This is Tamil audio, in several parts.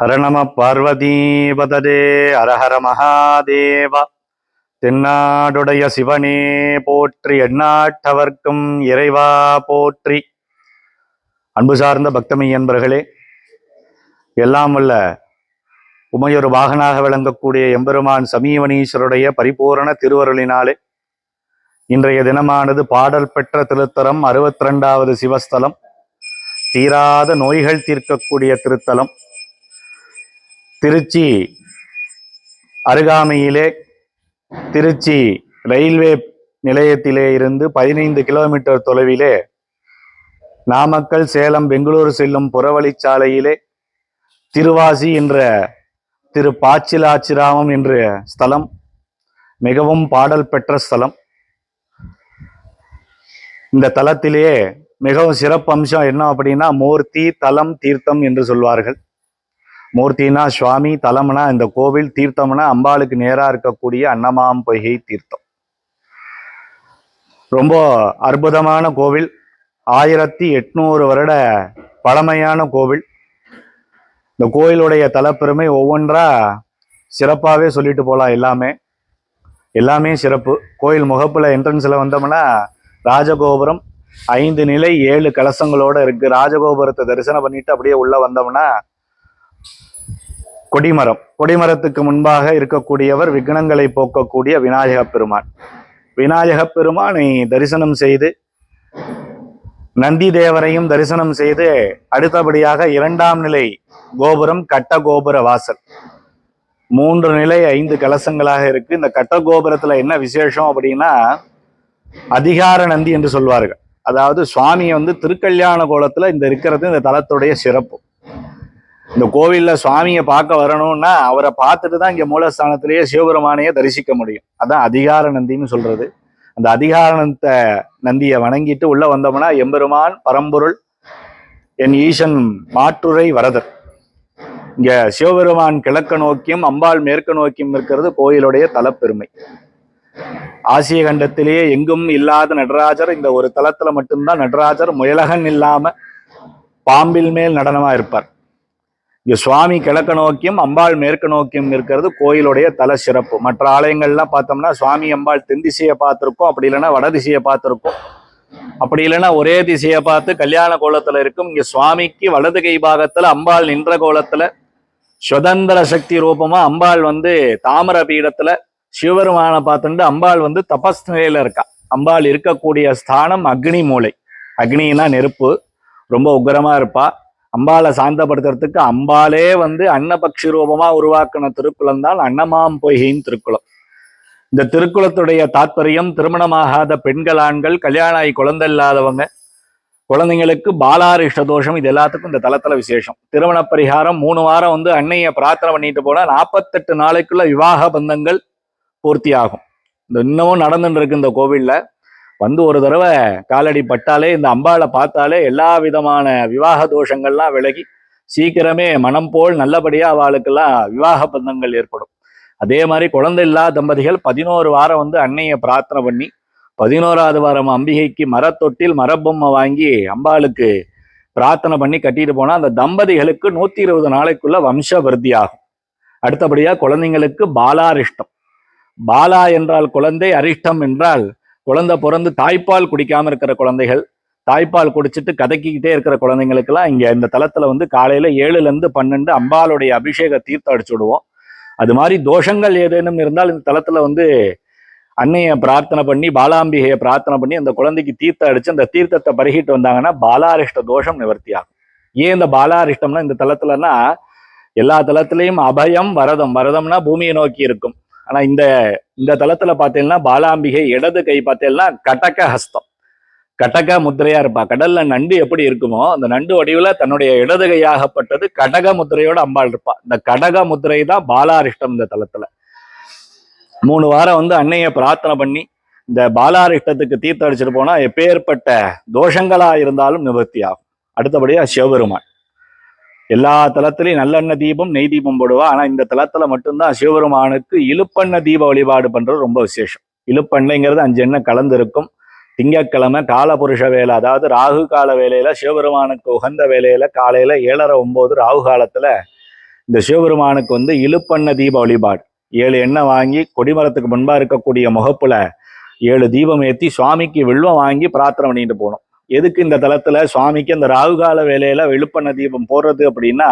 ஹர நம பார்வதீபதே அரஹர மகாதேவ தென்னாடுடைய சிவனே போற்றி எண்ணாட்டவர்க்கும் இறைவா போற்றி. அன்பு சார்ந்த பக்தமை என்பர்களே எல்லாம் வல்ல உமையொரு வாகனாக விளங்கக்கூடிய எம்பெருமான் சமீவனீஸ்வருடைய பரிபூரண திருவருளினாலே இன்றைய தினமானது பாடல் பெற்ற திருத்தலம் அறுபத்தி ரெண்டாவது சிவஸ்தலம். தீராத நோய்கள் தீர்க்கக்கூடிய திருத்தலம். திருச்சி அருகாமையிலே திருச்சி ரயில்வே நிலையத்திலே இருந்து பதினைந்து கிலோமீட்டர் தொலைவிலே நாமக்கல் சேலம் பெங்களூரு செல்லும் புறவழிச்சாலையிலே திருவாசி என்ற திரு பாச்சிலாச்சிராமம் என்ற ஸ்தலம் மிகவும் பாடல் பெற்ற ஸ்தலம். இந்த தலத்திலேயே மிகவும் சிறப்பு அம்சம் என்ன அப்படின்னா மூர்த்தி தலம் தீர்த்தம் என்று சொல்வார்கள். மூர்த்தினா சுவாமி தலம்னா இந்த கோவில் தீர்த்தம்னா அம்பாளுக்கு நேராக இருக்கக்கூடிய அன்னமாம் பொய்கை தீர்த்தம். ரொம்ப அற்புதமான கோவில். ஆயிரத்தி எட்நூறு வருட பழமையான கோவில். இந்த கோயிலுடைய தலப்பெருமை ஒவ்வொன்றா சிறப்பாகவே சொல்லிட்டு போகலாம் எல்லாமே. எல்லாமே சிறப்பு. கோயில் முகப்பில் என்ட்ரன்ஸில் வந்தோம்னா ராஜகோபுரம் ஐந்து நிலை ஏழு கலசங்களோடு இருக்குது ராஜகோபுரத்தை தரிசனம் பண்ணிட்டு அப்படியே உள்ளே வந்தோம்னா கொடிமரம். கொடிமரத்துக்கு முன்பாக இருக்கக்கூடியவர் விக்னங்களை போக்கக்கூடிய விநாயக பெருமான். விநாயக பெருமானை தரிசனம் செய்து நந்தி தேவரையும் தரிசனம் செய்து அடுத்தபடியாக இரண்டாம் நிலை கோபுரம் கட்ட கோபுர வாசல். மூன்று நிலை ஐந்து கலசங்களாக இருக்கு. இந்த கட்ட கோபுரத்துல என்ன விசேஷம் அப்படின்னா அதிகார நந்தி என்று சொல்வார்கள். அதாவது சுவாமி வந்து திருக்கல்யாண கோலத்துல இந்த இருக்கிறது இந்த தலத்துடைய சிறப்பு. இந்த கோவில்ல சுவாமியை பார்க்க வரணும்னா அவரை பார்த்துட்டு தான் இங்க மூலஸ்தானத்திலேயே சிவபெருமானையே தரிசிக்க முடியும். அதான் அதிகார நந்தின்னு சொல்றது. அந்த அதிகாரத்த நந்தியை வணங்கிட்டு உள்ள வந்தோம்னா எம்பெருமான் பரம்பொருள் என் ஈசன் மாற்றுரை வரதர். இங்க சிவபெருமான் கிழக்க நோக்கியும் அம்பாள் மேற்கு நோக்கியும் இருக்கிறது கோயிலுடைய தலப்பெருமை. ஆசிய கண்டத்திலேயே எங்கும் இல்லாத நடராஜர் இந்த ஒரு தளத்தில் மட்டும்தான் நடராஜர் முயலகன் இல்லாம பாம்பில் மேல் நடனமா இருப்பார். இங்க சுவாமி கிழக்க நோக்கியும் அம்பாள் மேற்கு நோக்கியும் இருக்கிறது கோயிலுடைய தல சிறப்பு. மற்ற ஆலயங்கள்லாம் பார்த்தோம்னா சுவாமி அம்பாள் தென் திசையை பார்த்துருக்கோம் அப்படி இல்லைன்னா வட திசையை பார்த்துருக்கோம். அப்படி இல்லைன்னா ஒரே திசையை பார்த்து கல்யாண கோலத்துல இருக்கும். இங்க சுவாமிக்கு வலது கை பாகத்துல அம்பாள் நின்ற கோலத்துல சுதந்திர சக்தி ரூபமா அம்பாள் வந்து தாமர பீடத்துல சிவபெருமான பார்த்துட்டு அம்பாள் வந்து தபஸ் நிலையில இருக்கா. அம்பாள் இருக்கக்கூடிய ஸ்தானம் அக்னி மூலை. அக்னின்னா நெருப்பு. ரொம்ப உக்கரமாக இருப்பா. அம்பாலை சாந்தப்படுத்துறதுக்கு அம்பாலே வந்து அன்னபக்ஷி ரூபமா உருவாக்கின திருக்குளம் தான் அன்னமாம் பொய்கையின் திருக்குளம். இந்த திருக்குளத்துடைய தாத்பரியம் திருமணமாகாத பெண்கள் ஆண்கள் கல்யாணம் ஆகி குழந்தை இல்லாதவங்க குழந்தைங்களுக்கு பாலாரிஷ்ட தோஷம் இது எல்லாத்துக்கும் இந்த தளத்தில் விசேஷம். திருமண பரிகாரம் மூணு வாரம் வந்து அன்னையை பிரார்த்தனை பண்ணிட்டு போனா நாற்பத்தெட்டு நாளைக்குள்ள விவாக பந்தங்கள் பூர்த்தி ஆகும் இந்த இன்னமும் நடந்துட்டு இருக்கு இந்த கோவில்ல. வந்து ஒரு தடவை காலடி பட்டாலே இந்த அம்பாளை பார்த்தாலே எல்லா விதமான விவாக தோஷங்கள்லாம் விலகி சீக்கிரமே மனம் போல் நல்லபடியாக அவளுக்கெல்லாம் விவாக பந்தங்கள் ஏற்படும். அதே மாதிரி குழந்தை இல்லாத தம்பதிகள் பதினோரு வாரம் வந்து அன்னையை பிரார்த்தனை பண்ணி பதினோராவது வாரம் அம்பிகைக்கு மரத்தொட்டில் மரப்பொம்மை வாங்கி அம்பாளுக்கு பிரார்த்தனை பண்ணி கட்டிட்டு போனால் அந்த தம்பதிகளுக்கு நூற்றி இருபது நாளைக்குள்ள வம்சவர்த்தி ஆகும். அடுத்தபடியாக குழந்தைங்களுக்கு பாலாரிஷ்டம். பாலா என்றால் குழந்தை அரிஷ்டம் என்றால் குழந்தை பிறந்து தாய்ப்பால் குடிக்காம இருக்கிற குழந்தைகள் தாய்ப்பால் குடிச்சிட்டு கதக்கிக்கிட்டே இருக்கிற குழந்தைங்களுக்கெல்லாம் இங்க இந்த தளத்துல வந்து காலையில ஏழுல இருந்து பன்னெண்டு அம்பாளுடைய அபிஷேக தீர்த்தம் அடிச்சு விடுவோம். அது மாதிரி தோஷங்கள் ஏதேனும் இருந்தால் இந்த தளத்துல வந்து அன்னைய பிரார்த்தனை பண்ணி பாலாம்பிகையை பிரார்த்தனை பண்ணி அந்த குழந்தைக்கு தீர்த்தம் அடிச்சு அந்த தீர்த்தத்தை பருகிட்டு வந்தாங்கன்னா பாலாரிஷ்ட தோஷம் நிவர்த்தி ஆகும் ஏன் இந்த பாலாரிஷ்டம்னா இந்த தளத்துலன்னா எல்லா தளத்திலையும் அபயம் வரதம். வரதம்னா பூமியை நோக்கி இருக்கும். ஆனா இந்த இந்த தளத்துல பார்த்தீங்கன்னா பாலாம்பிகை இடது கை பார்த்தீங்கன்னா கடக ஹஸ்தம். கடக முத்திரையா இருப்பா. கடல்ல நண்டு எப்படி இருக்குமோ அந்த நண்டு வடிவுல தன்னுடைய இடது கையாகப்பட்டது கடக முத்திரையோட அம்பாள் இருப்பா. இந்த கடக முத்திரை தான் பாலாரிஷ்டம் இந்த தளத்துல. மூணு வாரம் வந்து அன்னைய பிரார்த்தனை பண்ணி இந்த பாலாரிஷ்டத்துக்கு தீர்த்தம் அடிச்சுட்டு போனா எப்பேற்பட்ட தோஷங்களா இருந்தாலும் நிவர்த்தி ஆகும் அடுத்தபடியா சிவபெருமான். எல்லா தலத்திலையும் நல்லெண்ண தீபம் நெய் தீபம் போடுவா. ஆனா இந்த தலத்துல மட்டும்தான் சிவபெருமானுக்கு இழுப்பெண்ண தீப வழிபாடு பண்றது ரொம்ப விசேஷம். இழுப்பெண்ணைங்கிறது அஞ்சு எண்ணெய் கலந்து இருக்கும் கால காலபுருஷ வேலை அதாவது ராகு கால வேலையில சிவபெருமானுக்கு உகந்த வேலையில காலையில ஏழரை ஒன்பது ராகு காலத்துல இந்த சிவபெருமானுக்கு வந்து இழுப்பெண்ண தீப வழிபாடு. ஏழு எண்ணெய் வாங்கி கொடிமரத்துக்கு முன்பா இருக்கக்கூடிய முகப்புல ஏழு தீபம் ஏற்றி சுவாமிக்கு வெள்ளம் வாங்கி பிரார்த்தனை பண்ணிட்டு போகணும். எதுக்கு இந்த தளத்துல சுவாமிக்கு இந்த ராகுகால வேலையில வெளுப்பண்ண தீபம் போடுறது அப்படின்னா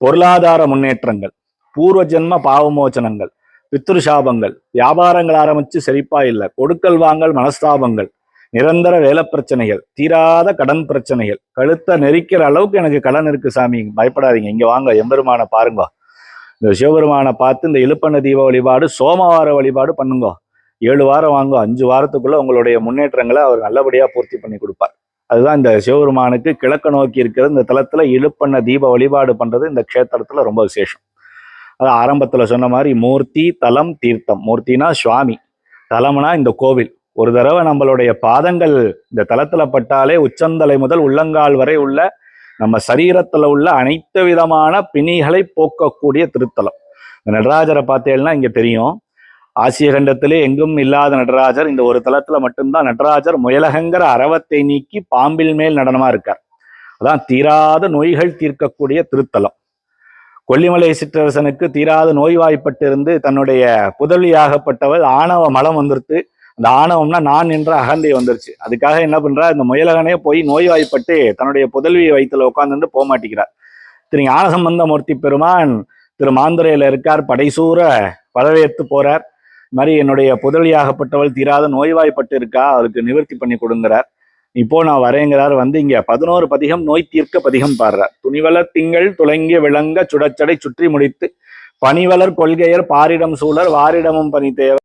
பொருளாதார முன்னேற்றங்கள் பூர்வ ஜென்ம பாவமோச்சனங்கள் பித்ருஷாபங்கள் வியாபாரங்கள் ஆரம்பிச்சு செழிப்பா இல்லை கொடுக்கல் வாங்கல் மனஸ்தாபங்கள் நிரந்தர வேலை பிரச்சனைகள் தீராத கடன் பிரச்சனைகள் கழுத்தை நெரிக்கிற அளவுக்கு எனக்கு கடன் இருக்கு சாமி பயப்படாதீங்க. இங்க வாங்க எம்பெருமானை பாருங்க. இந்த சிவபெருமானை பார்த்து இந்த இழுப்பண்ண தீப வழிபாடு சோமவார வழிபாடு பண்ணுங்க. ஏழு வாரம் வாங்கும் அஞ்சு வாரத்துக்குள்ள உங்களுடைய முன்னேற்றங்களை அவர் நல்லபடியா பூர்த்தி பண்ணி கொடுப்பார். அதுதான் இந்த சிவபெருமானுக்கு கிழக்க நோக்கி இருக்கிற இந்த தலத்துல இழுப்பண்ண தீப வழிபாடு பண்றது இந்த க்ஷேத்திரத்துல ரொம்ப விசேஷம். அது ஆரம்பத்துல சொன்ன மாதிரி மூர்த்தி தலம் தீர்த்தம். மூர்த்தினா சுவாமி. தலம்னா இந்த கோவில். ஒரு தடவை நம்மளுடைய பாதங்கள் இந்த தளத்துல பட்டாலே உச்சந்தலை முதல் உள்ளங்கால் வரை உள்ள நம்ம சரீரத்துல உள்ள அனைத்து விதமான பிணிகளை போக்கக்கூடிய திருத்தலம். இந்த நடராஜரை பார்த்தேன்னா இங்க தெரியும். ஆசிய கண்டத்திலே எங்கும் இல்லாத நடராஜர் இந்த ஒரு தளத்துல மட்டும்தான் நடராஜர் முயலகங்கிற அரவத்தை நீக்கி பாம்பில் மேல் நடனமா இருக்கார். அதான் தீராத நோய்கள் தீர்க்கக்கூடிய திருத்தலம். கொல்லிமலை சிற்றரசனுக்கு தீராத நோய்வாய்ப்பட்டு இருந்து தன்னுடைய புதல்வியாகப்பட்டவள் ஆணவ மலம் வந்துருத்து அந்த ஆணவம்னா நான் என்ற அகந்தை வந்துருச்சு. அதுக்காக என்ன பண்றா? இந்த முயலகனே போய் நோய்வாய்ப்பட்டு தன்னுடைய புதல்வி வயிற்றுல உட்காந்துட்டு போக மாட்டேங்கிறார். திரு ஞானசம்பந்த மூர்த்தி பெருமான் திரு மாந்துரையில இருக்கார் படைசூர பதவியேற்று போறார். மாதிரி என்னுடைய புதலியாகப்பட்டவள் தீராத நோய்வாய்ப்பட்டு இருக்கா அவருக்கு நிவர்த்தி பண்ணி கொடுங்கிறார். இப்போ நான் வரேங்கிறார் வந்து இங்க பதினோரு பதிகம் நோய் தீர்க்க பதிகம் பாடுறார். துணிவளர் திங்கள் துலங்கிய விளங்க சுடச்சடை சுற்றி முடித்து பனிவளர் கொள்கையர் பாரிடம் சூழர் வாரிடமும் பனி தேவை.